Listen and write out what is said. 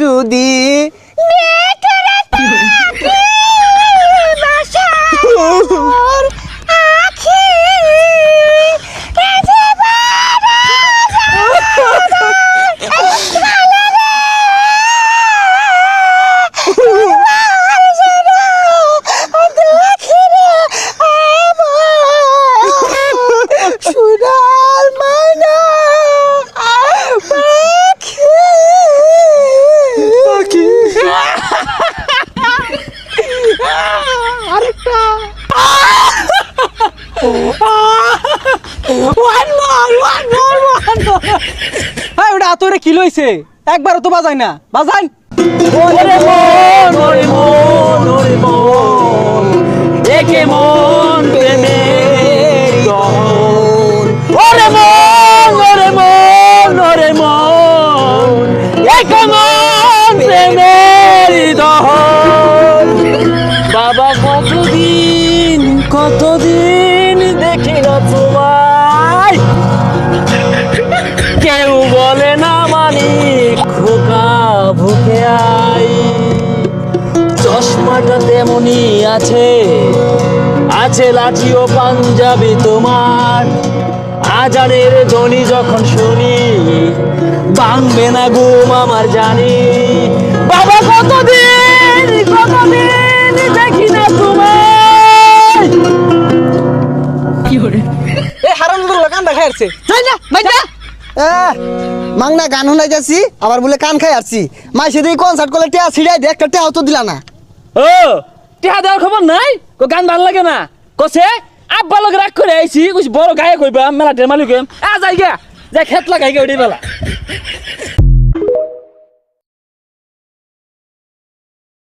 যদি one one more one more হ্যাঁ ওটা আতরে কি লইছে? একবারও তো বাজাই না। বাজান ওরে মন ওরে মন ওরে মন একে মন গহন। ওরে মন ওরে মন ওরে মন! একে মন প্রেমের দহন বাবা কতদিন কতদিন বলে না মানি খোকা ভুকে আই। চশমাটা তেমনি আছে আছে লাঠি ও পাঞ্জাবি তোমার। আজানের ধ্বনি যখন শুনি ভাঙবে না ঘুম আমার জানি। বাবা কতদিন কতদিন দেখি না তোমায়। এই হারাম দাদা কান দেখা যাচ্ছে যাই না যা মাংনা গান শুনাই যাচ্ছি, আবার বলে কান খাই আসছি। মাই সেদিকে কনসার্ট করলে টেয়া ছিড়াই দিয়ে একটা টেয়াও তো দিলা না। ও টিহা দেওয়ার খবর নাই? কো গান ভালো লাগে না? কসে আব্বা লোক রাগ করে আইছি, কইছি, বড় গায়ে কইবা মেলা ডেমালি কইম আ, যাই গিয়া যা খেত লাগাই গে ওডি বেলা।